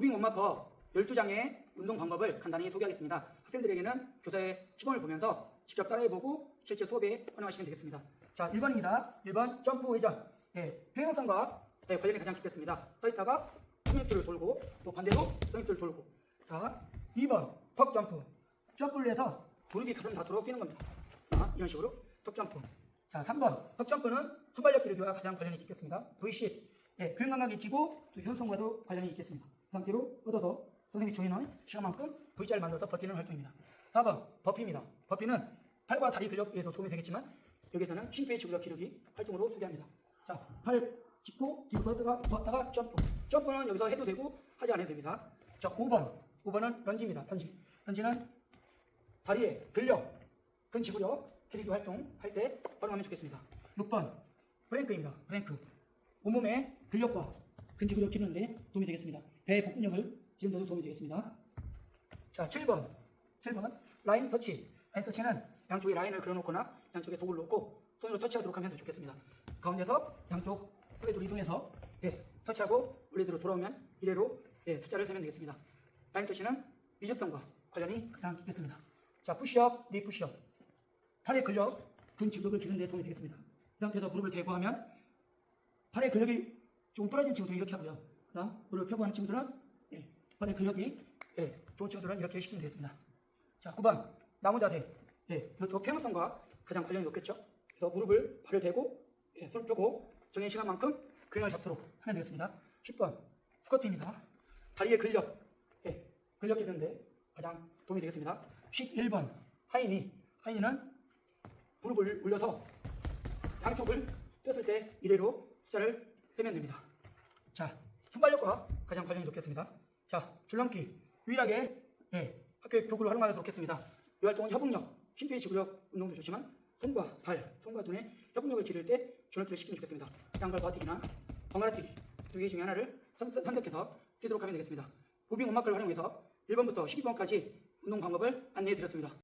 무빙 원마커 12장의 운동 방법을 간단히 소개하겠습니다. 학생들에게는 교사의 시범을 보면서 직접 따라해보고 실제 수업에 활용하시면 되겠습니다. 자, 1번입니다. 1번 점프 회전. 예, 평행선과 예, 관련이 가장 깊겠습니다. 서 있다가 성립도를 돌고 또 반대로 성립도를 돌고 자, 2번 턱 점프. 점프를 해서 무릎이 가슴 닿도록 뛰는 겁니다. 자, 이런 식으로 턱 점프. 자, 3번 턱 점프는 순발력 기르기와 가장 관련이 깊겠습니다. V10. 예, 교육 감각이 익히고 또 효성과도 관련이 있겠습니다. 그 상태로 뻗어서 선생님이 조이는 시간만큼 V자를 만들어서 버티는 활동입니다. 4번 버피입니다. 버피는 팔과 다리 근력에도 도움이 되겠지만 여기서는 심폐 지구력 기르기 활동으로 소개합니다. 자, 팔 짚고 뒤로 뻗다가 뻗다가 점프. 점프는 여기서 해도 되고 하지 않아도 됩니다. 자, 5번. 5번은 런지입니다. 런지. 런지는 다리에 근력, 근지구력 기르기 활동 할 때 활용하면 좋겠습니다. 6번. 프랭크입니다. 프랭크. 온몸의 근력과 근지구력 키우는데 도움이 되겠습니다. 배의 복근력을 지는데도 도움이 되겠습니다. 자, 7번. 7번. 라인 터치. 라인 터치는 양쪽에 라인을 그려놓거나 양쪽에 독을 놓고 손으로 터치하도록 하면 더 좋겠습니다. 가운데서 양쪽 슬레이드로 이동해서 예, 터치하고 원래대로 돌아오면 이래로 예, 숫자를 세면 되겠습니다. 라인 터치는 위접성과 관련이 가장 깊겠습니다. 자, 푸시업, 니 푸시업. 팔의 근력, 근지구력을 기르는 데 도움이 되겠습니다. 이 상태에서 무릎을 대고 하면 팔의 근력이 좀 떨어진 친구들은 이렇게 하고요. 그다음 무릎을 펴고 하는 친구들은 예, 팔의 근력이 예, 좋은 친구들은 이렇게 시키면 되겠습니다. 자, 9번 나무 자세. 예, 이것도 평행성과 가장 관련이 높겠죠. 그래서 무릎을 발을 대고 예, 손을 펴고 정해진 시간만큼 균형을 잡도록 하면 되겠습니다. 10번 스쿼트입니다. 다리의 근력, 예, 근력 기르는데 가장 도움이 되겠습니다. 11번 하이니. 하이니는 무릎을 올려서 양쪽을 떴을 때 이래로 숫자를 세면 됩니다. 자, 순발력과 가장 관련이 높겠습니다. 자, 줄넘기. 유일하게 예, 학교의 교구를 활용하도록 했습니다. 이 활동은 협응력, 심폐지구력 운동도 좋지만 손과 발, 손과 눈의 협응력을 기를 때 줄넘기를 시키면 좋겠습니다. 양발 버티기나 번갈아 뛰기 두 개 중에 하나를 선, 선택해서 뛰도록 하면 되겠습니다. 무빙 원마크를 활용해서 1번부터 12번까지 운동 방법을 안내해 드렸습니다.